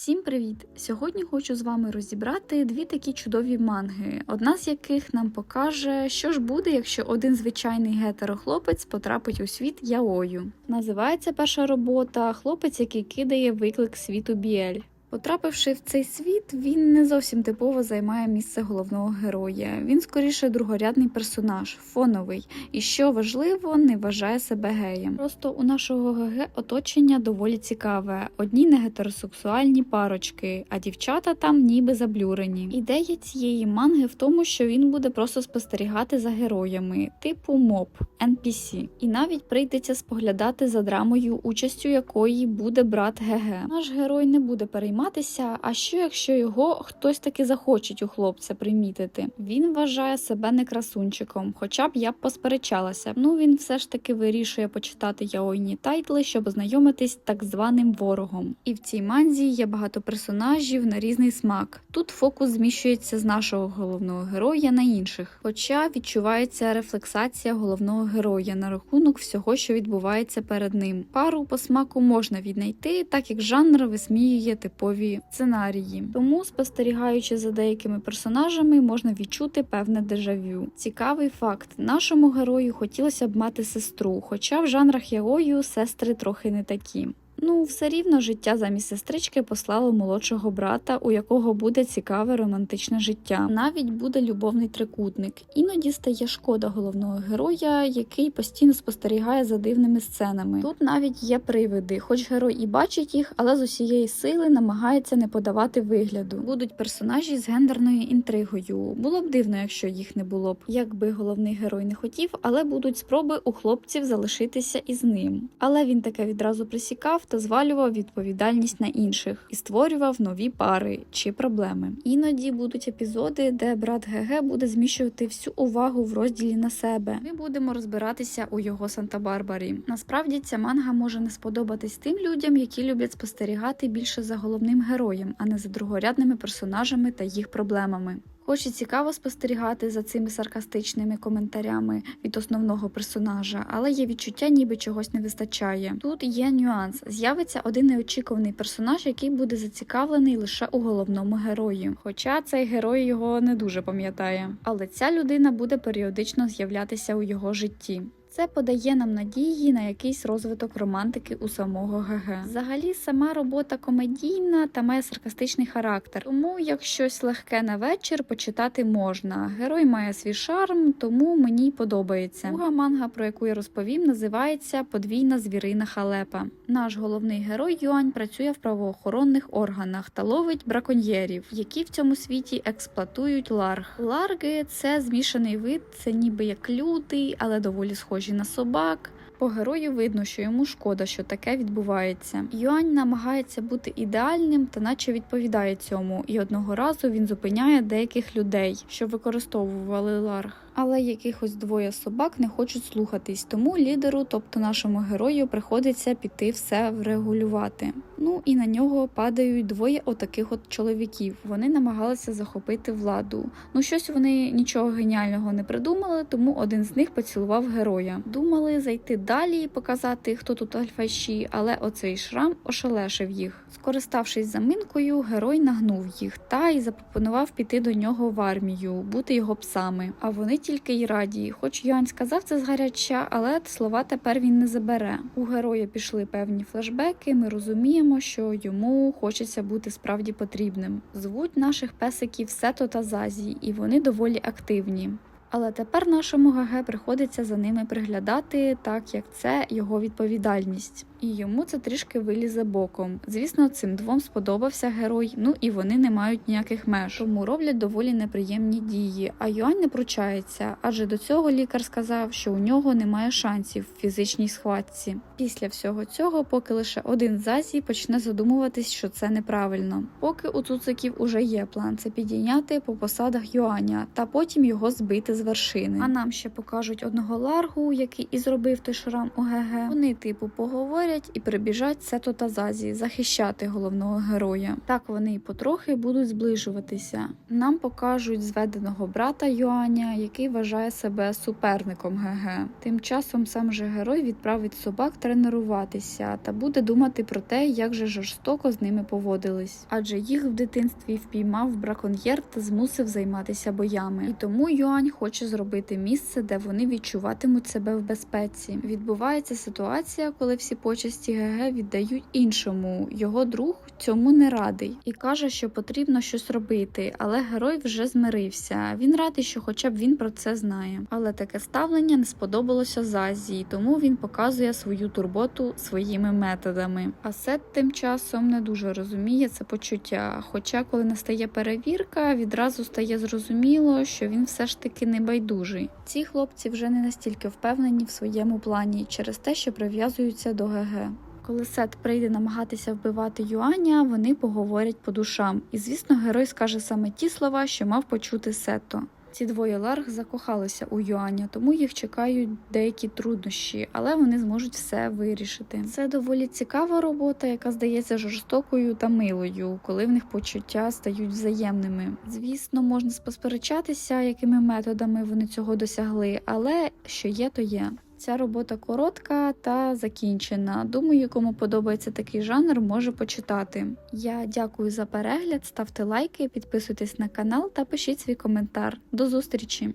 Всім привіт! Сьогодні хочу з вами розібрати дві такі чудові манги, одна з яких нам покаже, що ж буде, якщо один звичайний гетерохлопець потрапить у світ яою. Називається перша робота Хлопець, який кидає виклик світу Біель. Потрапивши в цей світ, він не зовсім типово займає місце головного героя. Він скоріше другорядний персонаж, фоновий, і що важливо, не вважає себе геєм. Просто у нашого ГГ оточення доволі цікаве. Одні не гетеросексуальні парочки, а дівчата там ніби заблюрені. Ідея цієї манги в тому, що він буде просто спостерігати за героями, типу моб, NPC. І навіть прийдеться споглядати за драмою, участю якої буде брат ГГ. Наш герой не буде перейматися. А що якщо його хтось таки захоче у хлопця примітити? Він вважає себе не красунчиком, хоча б я б посперечалася. Ну він все ж таки вирішує почитати яойні тайтли, щоб ознайомитись з так званим ворогом. І в цій манзі є багато персонажів на різний смак. Тут фокус зміщується з нашого головного героя на інших, хоча відчувається рефлексація головного героя на рахунок всього, що відбувається перед ним. Пару по смаку можна віднайти, так як жанр висміює типові сценарії. Тому, спостерігаючи за деякими персонажами, можна відчути певне дежавю. Цікавий факт: нашому герою хотілося б мати сестру, хоча в жанрах яою сестри трохи не такі. Ну, все рівно життя замість сестрички послало молодшого брата, у якого буде цікаве романтичне життя. Навіть буде любовний трикутник. Іноді стає шкода головного героя, який постійно спостерігає за дивними сценами. Тут навіть є привиди, хоч герой і бачить їх, але з усієї сили намагається не подавати вигляду. Будуть персонажі з гендерною інтригою. Було б дивно, якщо їх не було б. Якби головний герой не хотів, але будуть спроби у хлопців залишитися із ним. Але він таке відразу присікав та звалював відповідальність на інших і створював нові пари чи проблеми. Іноді будуть епізоди, де брат ГГ буде зміщувати всю увагу в розділі на себе. Ми будемо розбиратися у його Санта-Барбарі. Насправді ця манга може не сподобатись тим людям, які люблять спостерігати більше за головним героєм, а не за другорядними персонажами та їх проблемами. Хоч цікаво спостерігати за цими саркастичними коментарями від основного персонажа, але є відчуття, ніби чогось не вистачає. Тут є нюанс: з'явиться один неочікуваний персонаж, який буде зацікавлений лише у головному герої. Хоча цей герой його не дуже пам'ятає. Але ця людина буде періодично з'являтися у його житті. Це подає нам надії на якийсь розвиток романтики у самого ГГ. Взагалі, сама робота комедійна та має саркастичний характер. Тому, як щось легке на вечір, почитати можна. Герой має свій шарм, тому мені подобається. Друга манга, про яку я розповім, називається Подвійна звірина халепа. Наш головний герой Юань працює в правоохоронних органах та ловить браконьєрів, які в цьому світі експлуатують ларг. Ларги це змішаний вид, це ніби як лютий, але доволі схожі на собак. По герою видно, що йому шкода, що таке відбувається. Юань намагається бути ідеальним та наче відповідає цьому, і одного разу він зупиняє деяких людей, що використовували ларг. Але якихось двоє собак не хочуть слухатись, тому лідеру, тобто нашому герою, приходиться піти все врегулювати. Ну і на нього падають двоє отаких от чоловіків. Вони намагалися захопити владу. Ну щось вони нічого геніального не придумали, тому один з них поцілував героя. Думали зайти далі і показати, хто тут альфаші, але оцей шрам ошелешив їх. Скориставшись заминкою, герой нагнув їх та й запропонував піти до нього в армію, бути його псами. А вони тільки й раді. Хоч Юань сказав це згаряча, але слова тепер він не забере. У героя пішли певні флешбеки. Ми розуміємо, що йому хочеться бути справді потрібним. Звуть наших песиків Сето та Зазі, і вони доволі активні. Але тепер нашому ГГ приходиться за ними приглядати, так як це його відповідальність. І йому це трішки вилізе боком. Звісно, цим двом сподобався герой, ну і вони не мають ніяких меж, тому роблять доволі неприємні дії. А Юань не пручається, адже до цього лікар сказав, що у нього немає шансів в фізичній схватці. Після всього цього, поки лише один з почне задумуватись, що це неправильно. Поки у цуциків уже є план це підійняти по посадах Юаня та потім його збити з вершини. А нам ще покажуть одного ларгу, який і зробив той шрам у ГГ. Вони, типу, поговорять поговорять і прибіжать Сето та Зазі захищати головного героя. Так вони і потрохи будуть зближуватися. Нам покажуть зведеного брата Юаня, який вважає себе суперником ГГ. Тим часом сам же герой відправить собак тренуватися та буде думати про те, як же жорстоко з ними поводились. Адже їх в дитинстві впіймав браконьєр та змусив займатися боями. І тому Юань хоче зробити місце, де вони відчуватимуть себе в безпеці. Відбувається ситуація, коли всі почесті ГГ віддають іншому. Його друг цьому не радий і каже, що потрібно щось робити, але герой вже змирився. Він радий, що хоча б він про це знає. Але таке ставлення не сподобалося Зазі, тому він показує свою турботу своїми методами. А Сет тим часом не дуже розуміє це почуття. Хоча, коли настає перевірка, відразу стає зрозуміло, що він все ж таки не байдужий. Ці хлопці вже не настільки впевнені в своєму плані через те, що прив'язуються до ГГ. Коли Сет прийде намагатися вбивати Юаня, вони поговорять по душам. І звісно, герой скаже саме ті слова, що мав почути Сето. Ці двоє ларг закохалися у Юаня, тому їх чекають деякі труднощі, але вони зможуть все вирішити. Це доволі цікава робота, яка здається жорстокою та милою, коли в них почуття стають взаємними. Звісно, можна посперечатися, якими методами вони цього досягли, але що є, то є. Ця робота коротка та закінчена. Думаю, кому подобається такий жанр, може почитати. Я дякую за перегляд, ставте лайки, підписуйтесь на канал та пишіть свій коментар. До зустрічі!